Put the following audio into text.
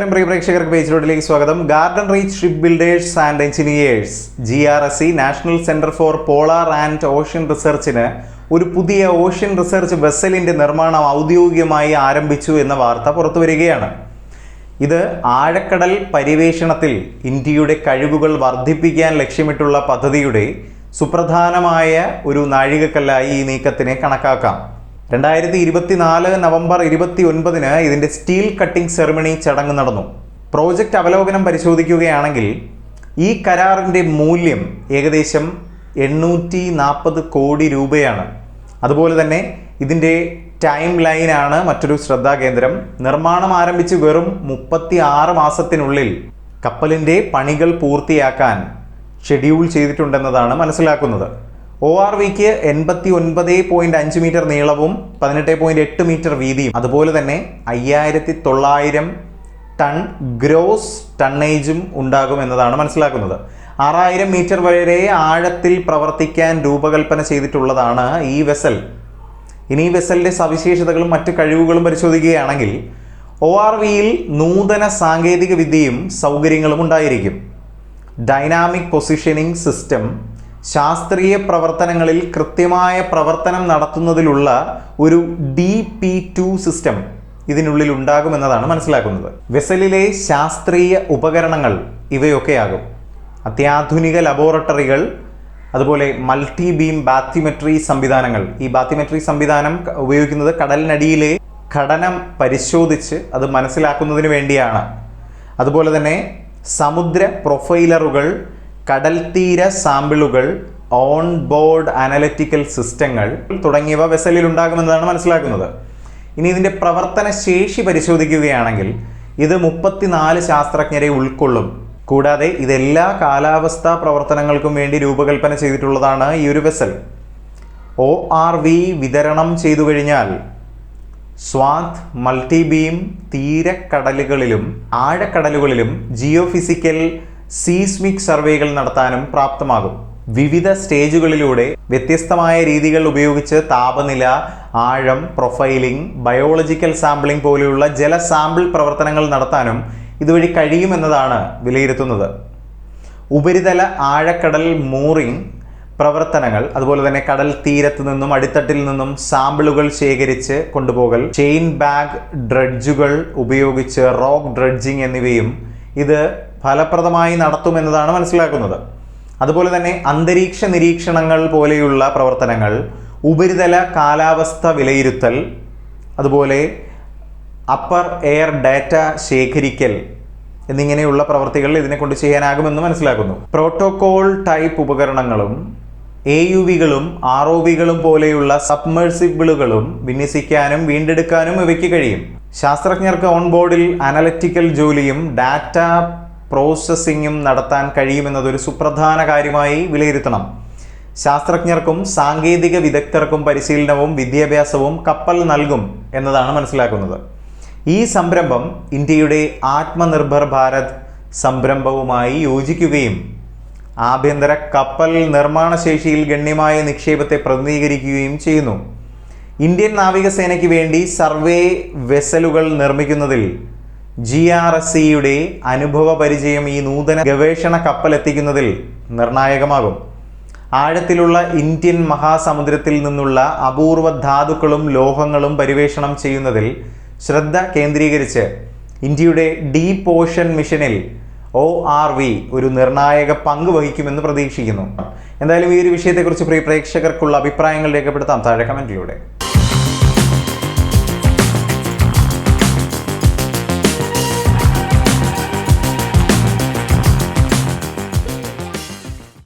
നമസ്കാരം പ്രിയ പ്രേക്ഷകർക്ക് പേജ് റോഡിലേക്ക് സ്വാഗതം. Garden reach ship builders and engineers G R S C national centre for polar and ocean റിസർച്ചിന് ഒരു പുതിയ ഓഷ്യൻ റിസർച്ച് വെസലിന്റെ നിർമ്മാണം ഔദ്യോഗികമായി ആരംഭിച്ചു എന്ന വാർത്ത പുറത്തു വരികയാണ്. ഇത് ആഴക്കടൽ പര്യവേഷണത്തിൽ ഇന്ത്യയുടെ കഴിവുകൾ വർദ്ധിപ്പിക്കാൻ ലക്ഷ്യമിട്ടുള്ള പദ്ധതിയുടെ സുപ്രധാനമായ ഒരു നാഴികക്കല്ലായി ഈ നീക്കത്തിനെ കണക്കാക്കാം. രണ്ടായിരത്തി ഇരുപത്തിനാല് നവംബർ ഇരുപത്തി ഒൻപതിന് ഇതിന്റെ സ്റ്റീൽ കട്ടിംഗ് സെറിമണി ചടങ്ങ് നടന്നു. പ്രോജക്റ്റ് അവലോകനം പരിശോധിക്കുകയാണെങ്കിൽ ഈ കരാറിന്റെ മൂല്യം ഏകദേശം എണ്ണൂറ്റി നാൽപ്പത് കോടി രൂപയാണ്. അതുപോലെ തന്നെ ഇതിന്റെ ടൈം ലൈനാണ് മറ്റൊരു ശ്രദ്ധാകേന്ദ്രം നിർമ്മാണം ആരംഭിച്ച് വെറും മുപ്പത്തി ആറ് മാസത്തിനുള്ളിൽ കപ്പലിന്റെ പണികൾ പൂർത്തിയാക്കാൻ ഷെഡ്യൂൾ ചെയ്തിട്ടുണ്ടെന്നതാണ് മനസ്സിലാക്കുന്നത്. ഒ ആർ വിക്ക് എൺപത്തി ഒൻപത് പോയിന്റ് അഞ്ച് മീറ്റർ നീളവും പതിനെട്ട് പോയിന്റ് എട്ട് മീറ്റർ വീതിയും. അതുപോലെ തന്നെ അയ്യായിരത്തി തൊള്ളായിരം ടൺ ഗ്രോസ് ടണ്ണേജും ഉണ്ടാകും എന്നതാണ് മനസ്സിലാക്കുന്നത്. ആറായിരം മീറ്റർ വരെ ആഴത്തിൽ പ്രവർത്തിക്കാൻ രൂപകൽപ്പന ചെയ്തിട്ടുള്ളതാണ് ഈ വെസൽ. ഇനി ഈ വെസലിന്റെ സവിശേഷതകളും മറ്റ് കഴിവുകളും പരിശോധിക്കുകയാണെങ്കിൽ ഒ ആർ വിയിൽ നൂതന സാങ്കേതിക വിദ്യയും സൗകര്യങ്ങളും ഉണ്ടായിരിക്കും. ഡൈനാമിക് പൊസിഷനിങ് സിസ്റ്റം ശാസ്ത്രീയ പ്രവർത്തനങ്ങളിൽ കൃത്യമായ പ്രവർത്തനം നടത്തുന്നതിലുള്ള ഒരു ഡി പി ടു സിസ്റ്റം ഇതിനുള്ളിൽ ഉണ്ടാകുമെന്നതാണ് മനസ്സിലാക്കുന്നത്. വെസലിലെ ശാസ്ത്രീയ ഉപകരണങ്ങൾ ഇവയൊക്കെയാകും. അത്യാധുനിക ലബോറട്ടറികൾ അതുപോലെ മൾട്ടി ബീം ബാത്തിമെട്രി സംവിധാനങ്ങൾ. ഈ ബാത്തിമെട്രി സംവിധാനം ഉപയോഗിക്കുന്നത് കടലിനടിയിലെ ഘടനം പരിശോധിച്ച് അത് മനസ്സിലാക്കുന്നതിന് വേണ്ടിയാണ്. അതുപോലെ തന്നെ സമുദ്ര പ്രൊഫൈലറുകൾ കടൽ തീര സാമ്പിളുകൾ ഓൺ ബോർഡ് അനലറ്റിക്കൽ സിസ്റ്റങ്ങൾ തുടങ്ങിയവ വെസലിൽ ഉണ്ടാകുമെന്നതാണ് മനസ്സിലാക്കുന്നത്. ഇനി ഇതിന്റെ പ്രവർത്തന ശേഷി പരിശോധിക്കുകയാണെങ്കിൽ ഇത് മുപ്പത്തിനാല് ശാസ്ത്രജ്ഞരെ ഉൾക്കൊള്ളും. കൂടാതെ ഇതെല്ലാ കാലാവസ്ഥാ പ്രവർത്തനങ്ങൾക്കും വേണ്ടി രൂപകൽപ്പന ചെയ്തിട്ടുള്ളതാണ് ഈ ഒരു വെസൽ. ഒ ആർ വി വിതരണം ചെയ്തു കഴിഞ്ഞാൽ സ്വാത് മൾട്ടിബീം തീരക്കടലുകളിലും ആഴക്കടലുകളിലും ജിയോ ഫിസിക്കൽ സീസ്മിക് സർവേകൾ നടത്താനും പ്രാപ്തമാകും. വിവിധ സ്റ്റേജുകളിലൂടെ വ്യത്യസ്തമായ രീതികൾ ഉപയോഗിച്ച് താപനില ആഴം പ്രൊഫൈലിംഗ് ബയോളജിക്കൽ സാമ്പിളിംഗ് പോലെയുള്ള ജല സാമ്പിൾ പ്രവർത്തനങ്ങൾ നടത്താനും ഇതുവഴി കഴിയുമെന്നതാണ് വിലയിരുത്തുന്നത്. ഉപരിതല ആഴക്കടൽ മൂറിംഗ് പ്രവർത്തനങ്ങൾ അതുപോലെ തന്നെ കടൽ തീരത്ത് നിന്നും അടിത്തട്ടിൽ നിന്നും സാമ്പിളുകൾ ശേഖരിച്ച് കൊണ്ടുപോകൽ ചെയിൻ ബാഗ് ഡ്രഡ്ജുകൾ ഉപയോഗിച്ച് റോക്ക് ഡ്രഡ്ജിംഗ് എന്നിവയും ഇത് ഫലപ്രദമായി നടത്തുമെന്നതാണ് മനസ്സിലാക്കുന്നത്. അതുപോലെ തന്നെ അന്തരീക്ഷ നിരീക്ഷണങ്ങൾ പോലെയുള്ള പ്രവർത്തനങ്ങൾ ഉപരിതല കാലാവസ്ഥ വിലയിരുത്തൽ അതുപോലെ അപ്പർ എയർ ഡാറ്റ ശേഖരിക്കൽ എന്നിങ്ങനെയുള്ള പ്രവർത്തികൾ ഇതിനെ കൊണ്ട് ചെയ്യാനാകുമെന്ന് മനസ്സിലാക്കുന്നു. പ്രോട്ടോകോൾ ടൈപ്പ് ഉപകരണങ്ങളും എ യു വികളും ആർ ഒ വികളും പോലെയുള്ള സബ്മേഴ്സിബിളുകളും വിന്യസിക്കാനും വീണ്ടെടുക്കാനും ഇവയ്ക്ക് കഴിയും. ശാസ്ത്രജ്ഞർക്ക് ഓൺബോർഡിൽ അനലറ്റിക്കൽ ജോലിയും ഡാറ്റ പ്രോസസ്സിങ്ങും നടത്താൻ കഴിയുമെന്നതൊരു സുപ്രധാന കാര്യമായി വിലയിരുത്തണം. ശാസ്ത്രജ്ഞർക്കും സാങ്കേതിക വിദഗ്ധർക്കും പരിശീലനവും വിദ്യാഭ്യാസവും കപ്പൽ നൽകും എന്നതാണ് മനസ്സിലാക്കുന്നത്. ഈ സംരംഭം ഇന്ത്യയുടെ ആത്മനിർഭർ ഭാരത് സംരംഭവുമായി യോജിക്കുകയും ആഭ്യന്തര കപ്പൽ നിർമ്മാണശേഷിയിൽ ഗണ്യമായ നിക്ഷേപത്തെ പ്രതിനിധീകരിക്കുകയും ചെയ്യുന്നു. ഇന്ത്യൻ നാവികസേനയ്ക്ക് വേണ്ടി സർവേ വെസലുകൾ നിർമ്മിക്കുന്നതിൽ ജി ആർ എസ് സിയുടെ അനുഭവ പരിചയം ഈ നൂതന ഗവേഷണ കപ്പൽ എത്തിക്കുന്നതിൽ നിർണായകമാകും. ആഴത്തിലുള്ള ഇന്ത്യൻ മഹാസമുദ്രത്തിൽ നിന്നുള്ള അപൂർവ ധാതുക്കളും ലോഹങ്ങളും പരിവേഷണം ചെയ്യുന്നതിൽ ശ്രദ്ധ കേന്ദ്രീകരിച്ച് ഇന്ത്യയുടെ ഡീപ് ഓഷൻ മിഷനിൽ ഒ ആർ വി ഒരു നിർണായക പങ്ക് വഹിക്കുമെന്ന് പ്രതീക്ഷിക്കുന്നു. എന്തായാലും ഈ ഒരു വിഷയത്തെക്കുറിച്ച് പ്രിയ പ്രേക്ഷകർക്കുള്ള അഭിപ്രായങ്ങൾ രേഖപ്പെടുത്താം. താഴെ കമന്റിലൂടെ